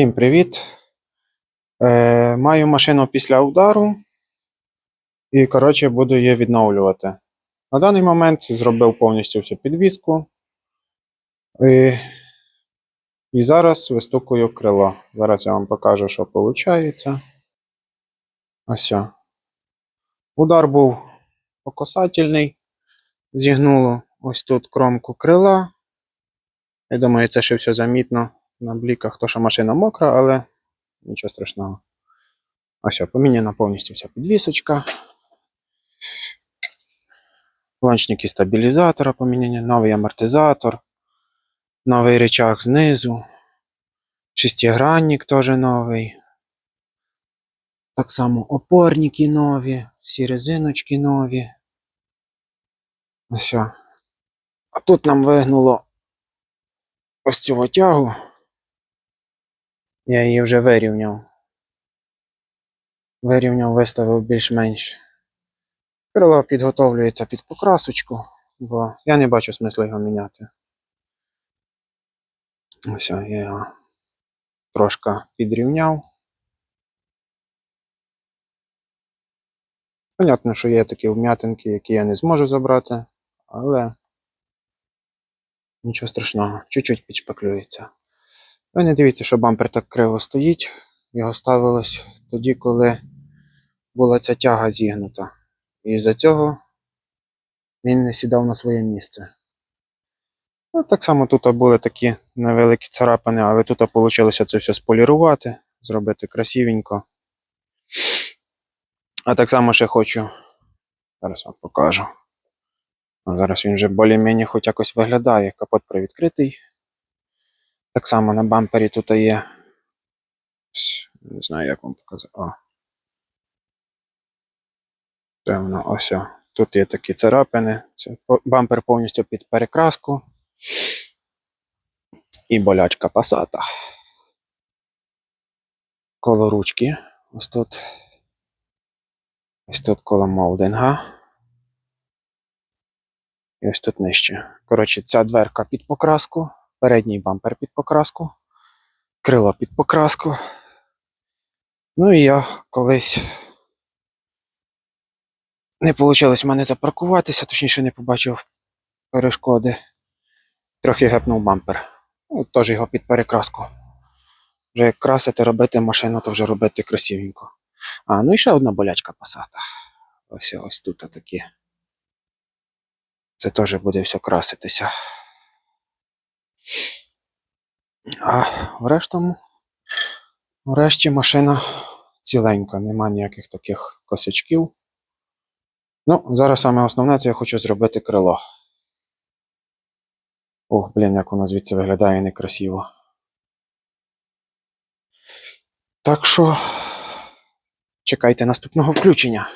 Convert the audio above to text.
Всім привіт. Е, маю машину після удару і, коротше, буду її відновлювати. На даний момент зробив повністю всю підвіску. І, і зараз вистукую крило. Зараз я вам покажу, що виходить. Ось. Удар був покосательний. Зігнуло ось тут кромку крила. Я думаю, це ще все замітно на бліках, то що машина мокра, але нічого страшного. Ось, поміняна повністю вся підвісочка. Ланчники стабілізатора поміняні, новий амортизатор, новий речах знизу, шестигранник теж новий. Так само опорники нові, всі резиночки нові. Ось. А тут нам вигнуло ось цю тягу. Я її вже вирівняв. Вирівняв, виставив більш-менш. Крило підготовлюється під покрасочку, бо я не бачу смисла його міняти. Ось я його трошки підрівняв. Понятно, що є такі вм'ятинки, які я не зможу забрати, але нічого страшного, чуть-чуть підшпаклюється. Ви не дивіться, що бампер так криво стоїть. Його ставилось тоді, коли була ця тяга зігнута. І з-за цього він не сідав на своє місце. Ну, так само тут були такі невеликі царапини, але тут вийшло це все сполірувати, зробити красивенько. А так само ще хочу. Зараз вам покажу. А зараз він вже більш-менш хоч якось виглядає. Капот привідкритий. Так само на бампері тут є. Не знаю, як вам показати. О. Це воно ось. о. Тут є такі царапини. Це бампер повністю під перекраску. І болячка пасата. Коло ручки. Ось тут. Ось тут коло молдинга. І ось тут нижче. Коротше, ця дверка під покраску. Передній бампер під покраску, крило під покраску. Ну і я колись не вийшло в мене запаркуватися, точніше не побачив перешкоди. Трохи гепнув бампер. Ну, теж його під перекраску. Вже як красити, робити машину, то вже робити красивенько. А, ну і ще одна болячка пасата. Ось ось тут такі. Це теж буде все краситися. А врештому, врешті машина ціленька, нема ніяких таких косячків. Ну, зараз саме основне, це я хочу зробити крило. Ох, блін, як воно звідси виглядає некрасиво. Так що чекайте наступного включення.